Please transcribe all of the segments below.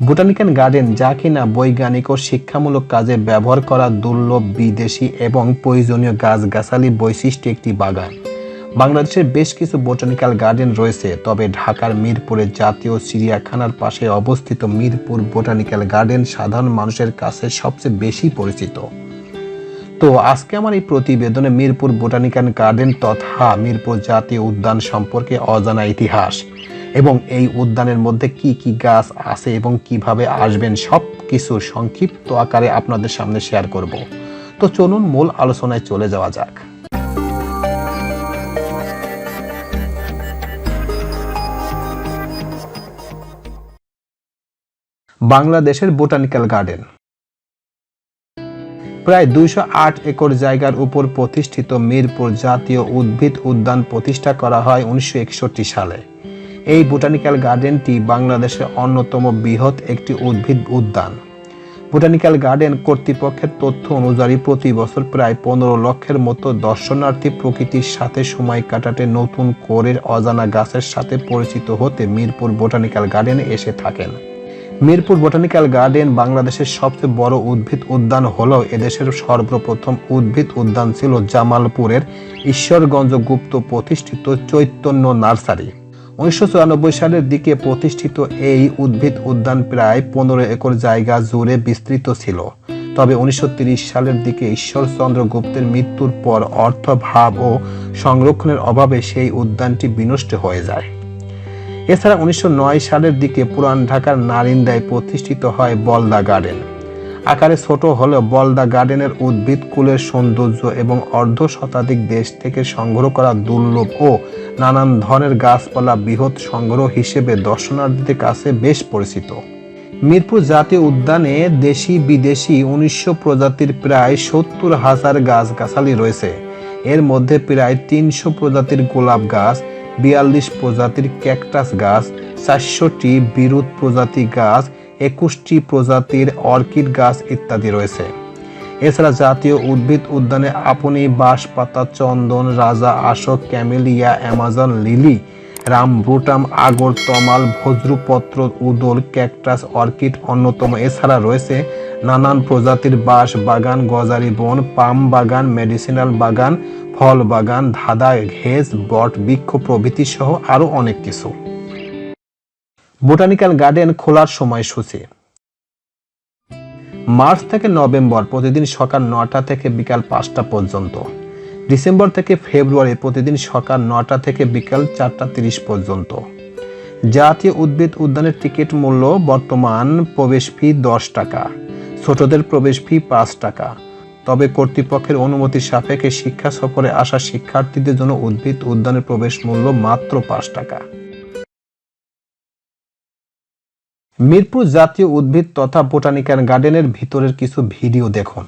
Botanical garden যা কিনা বৈজ্ঞানিক ও শিক্ষামূলক কাজে ব্যবহার করা দুর্লভ বিদেশি এবং প্রয়োজনীয় গাছগাছালি বৈশিষ্ট্য একটি বাগান। বাংলাদেশের বেশ কিছু বোটানিক্যাল গার্ডেন রয়েছে, তবে ঢাকার মিরপুরে জাতীয় চিড়িয়াখানার পাশে অবস্থিত মিরপুর বোটানিক্যাল গার্ডেন সাধারণ মানুষের কাছে সবচেয়ে বেশি পরিচিত। তো আজকে আমার এই প্রতিবেদনে মিরপুর বোটানিক্যাল গার্ডেন তথা মিরপুর জাতীয় উদ্যান সম্পর্কে অজানা ইতিহাস। এবং এই উদ্যানের মধ্যে কি কি গাছ আছে এবং কীভাবে আসবেন সব কিছু সংক্ষিপ্ত আকারে আপনাদের সামনে শেয়ার করব। তো চলুন মূল আলোচনায় চলে যাওয়া যাক। বাংলাদেশের বোটানিক্যাল গার্ডেন। প্রায় দুইশো আট একর জায়গার উপর প্রতিষ্ঠিত মিরপুর জাতীয় উদ্ভিদ উদ্যান প্রতিষ্ঠা করা হয় উনিশশো একষট্টি সালে। এই বোটানিক্যাল গার্ডেনটি বাংলাদেশের অন্যতম বৃহৎ একটি উদ্ভিদ উদ্যান। বোটানিক্যাল গার্ডেন কর্তৃপক্ষের তথ্য অনুযায়ী প্রতি বছর প্রায় পনেরো লক্ষের মতো দর্শনার্থী প্রকৃতির সাথে সময় কাটাতে নতুন করে অজানা গাছের সাথে পরিচিত হতে মিরপুর বোটানিক্যাল গার্ডেনে এসে থাকেন। মিরপুর বোটানিক্যাল গার্ডেন বাংলাদেশের সবচেয়ে বড় উদ্ভিদ উদ্যান হলেও এদেশের সর্বপ্রথম উদ্ভিদ উদ্যান ছিল জামালপুরের ঈশ্বরগঞ্জ গুপ্ত প্রতিষ্ঠিত চৈতন্য নার্সারি। উনিশশো চুরানব্বই সালের দিকে প্রতিষ্ঠিত এই উদ্ভিদ উদ্যান প্রায় পনেরো একর জায়গা জুড়ে বিস্তৃত ছিল। তবে উনিশশো সালের দিকে ঈশ্বরচন্দ্র গুপ্তের মৃত্যুর পর অর্থভাব ও সংরক্ষণের অভাবে সেই উদ্যানটি বিনষ্ট হয়ে যায়। এছাড়া উনিশশো নয় সালের দিকে পুরান ঢাকার নারিন্দায় প্রতিষ্ঠিত হয় বলদা গার্ডেন। আকারে ছোট হলেও বলদা গার্ডেনের উদ্ভিদ, কুলের সৌন্দর্য এবং অর্ধ শতাধিক দেশ থেকে সংগ্রহ করা দুর্লভ ও নানান ধরনের গাছপালা বৃহৎ সংগ্রহ হিসেবে দর্শনার্থীদের কাছে বেশ পরিচিত। মিরপুর জাতীয় উদ্যানে দেশি বিদেশি উনিশশো প্রজাতির প্রায় সত্তর হাজার গাছগাছালি রয়েছে। এর মধ্যে প্রায় তিনশো প্রজাতির গোলাপ গাছ, বিয়াল্লিশ প্রজাতির ক্যাকটাস গাছ, চারশোটি বিরুৎ প্রজাতি গাছ একুশটি প্রজাতির অর্কিড গাছ ইত্যাদি রয়েছে। এছাড়া জাতীয় উদ্ভিদ উদ্যানে আপনি বাঁশপাতা, চন্দন, রাজা আশোক ক্যামেলিয়া, অ্যামাজন, লিলি, রামব্রুটাম, আগর, তমাল ভজ্রপত্র উদল, ক্যাকটাস, অর্কিড অন্যতম। এছাড়া রয়েছে নানান প্রজাতির বাঁশ বাগান, গজারি বন, পাম বাগান, মেডিসিনাল বাগান, ফল বাগান, ধাঁধা ঘেজ বট, বৃক্ষ প্রভৃতি সহ আরও অনেক কিছু। বোটানিক্যাল গার্ডেন খোলার সময়সূচি মার্চ থেকে নভেম্বর প্রতিদিন সকাল নটা থেকে বিকাল পাঁচটা পর্যন্ত। ডিসেম্বর থেকে ফেব্রুয়ারি প্রতিদিন সকাল নটা থেকে বিকাল চারটা তিরিশ পর্যন্ত। জাতীয় উদ্ভিদ উদ্যানের টিকিট মূল্য বর্তমান প্রবেশ ফি দশ টাকা, ছোটদের প্রবেশ ফি পাঁচ টাকা। তবে কর্তৃপক্ষের অনুমতি সাপেক্ষে শিক্ষা সফরে আসা শিক্ষার্থীদের জন্য উদ্ভিদ উদ্যানের প্রবেশ মূল্য মাত্র পাঁচ টাকা। মিরপুর জাতীয় উদ্ভিদ তথা বোটানিক্যাল গার্ডেনের ভিতরের কিছু ভিডিও দেখুন।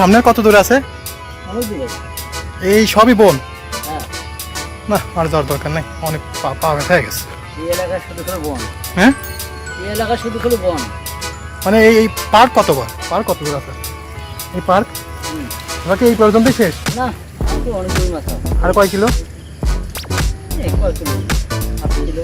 সামনে কত দূর আছে? এই সবই বন? হ্যাঁ। না আর যাওয়ার দরকার নেই অনেক পা ব্যথা হয়ে গেছে। এই এলাকায় শুধু বন। হ্যাঁ? এলাকা শুধু বন। মানে এই পার্ক কত বার পার্ক কত দূর আছে? এই পার্ক। নাকি এই পর্যন্তই শেষ? না আর কয় কিলো? কয় কিলো? কিলো।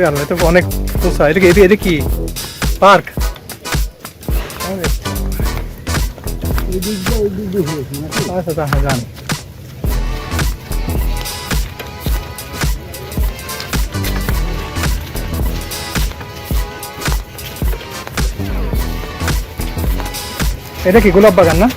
ওই আল্লাহ তো অনেক উঁচা এটা কি এটা এটা কি পার্ক এই দিক দিয়ে ওই দিক দিয়ে ঘুরেছি নাকি আচ্ছা তা হ্যাঁ জানি এটা কি গোলাপ বাগান না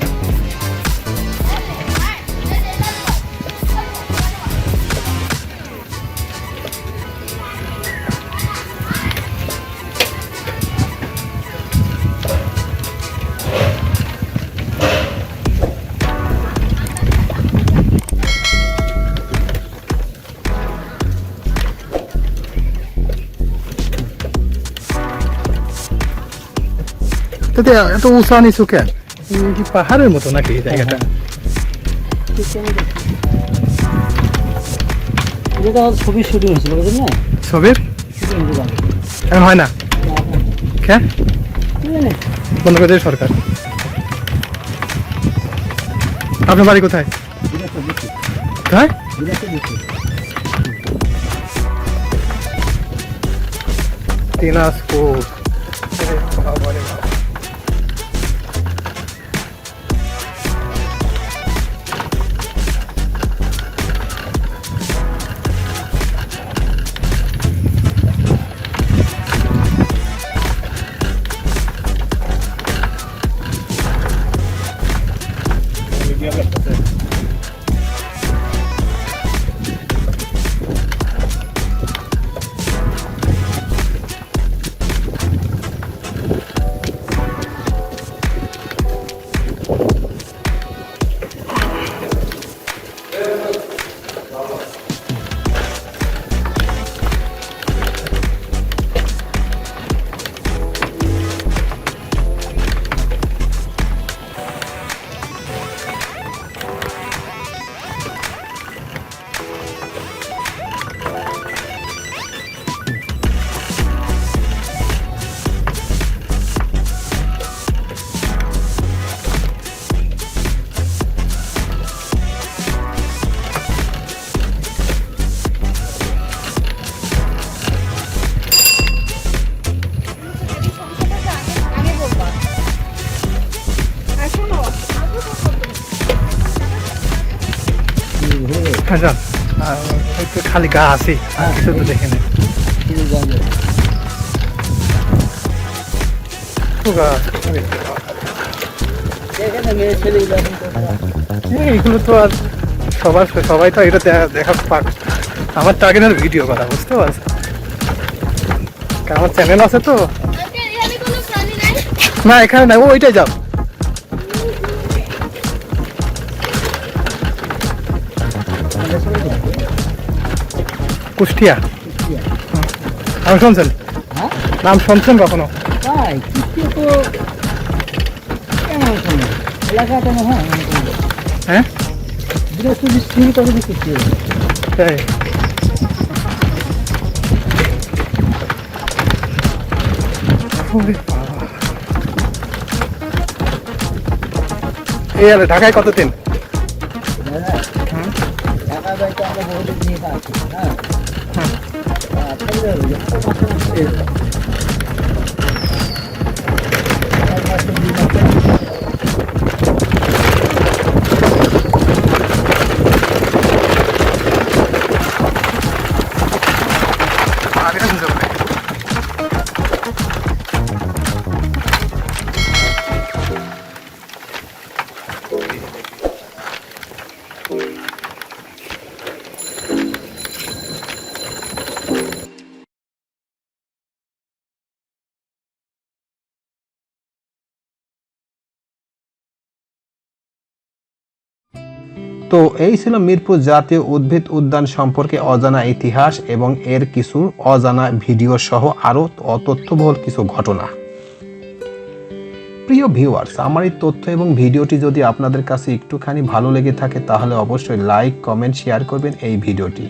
তাতে এত উঁচা নিচু কেন? কি পাহাড়ের মতো নাকি এই জায়গাটা? ছবি হয়েছিল না? ছবির? শুটিং এখন হয় না? কে? বন্ধ করে দেবে সরকার। আপনার বাড়ি কোথায়? কোথায়? দিনাজপুর। যান খালি গা আছে কিছু তো দেখে নেই তো। আরে এইগুলো তো সবার সবাই তো এটা দেখা- পাক আমার টার্গেটের ভিডিও করা বুঝতে পারছ আমার চ্যানেল আছে তো না এখানে না ওইটাই যাও কুষ্টিয়া। নাম শুনছেন? হ্যাঁ নাম শুনছেন কখনো? হয় হ্যাঁ? তাই। এই আরে ঢাকায় কতদিন? দাদা 아, তো এই ছিল মিরপুর জাতীয় উদ্ভিদ উদ্যান সম্পর্কে অজানা ইতিহাস এবং এর কিছু অজানা ভিডিও সহ আরও অতথ্যবহুল কিছু ঘটনা। প্রিয় ভিউয়ার্স আমার এই তথ্য এবং ভিডিওটি যদি আপনাদের কাছে একটুখানি ভালো লেগে থাকে, তাহলে অবশ্যই লাইক কমেন্ট শেয়ার করবেন এই ভিডিওটি।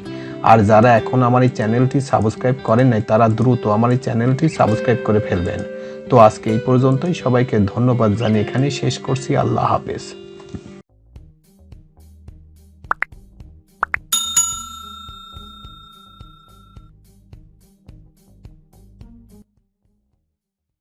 আর যারা এখন আমার এই চ্যানেলটি সাবস্ক্রাইব করেন নাই, তারা দ্রুত আমার এই চ্যানেলটি সাবস্ক্রাইব করে ফেলবেন। তো আজকে এই পর্যন্তই, সবাইকে ধন্যবাদ জানিয়ে এখানেই শেষ করছি। আল্লাহ হাফেজ।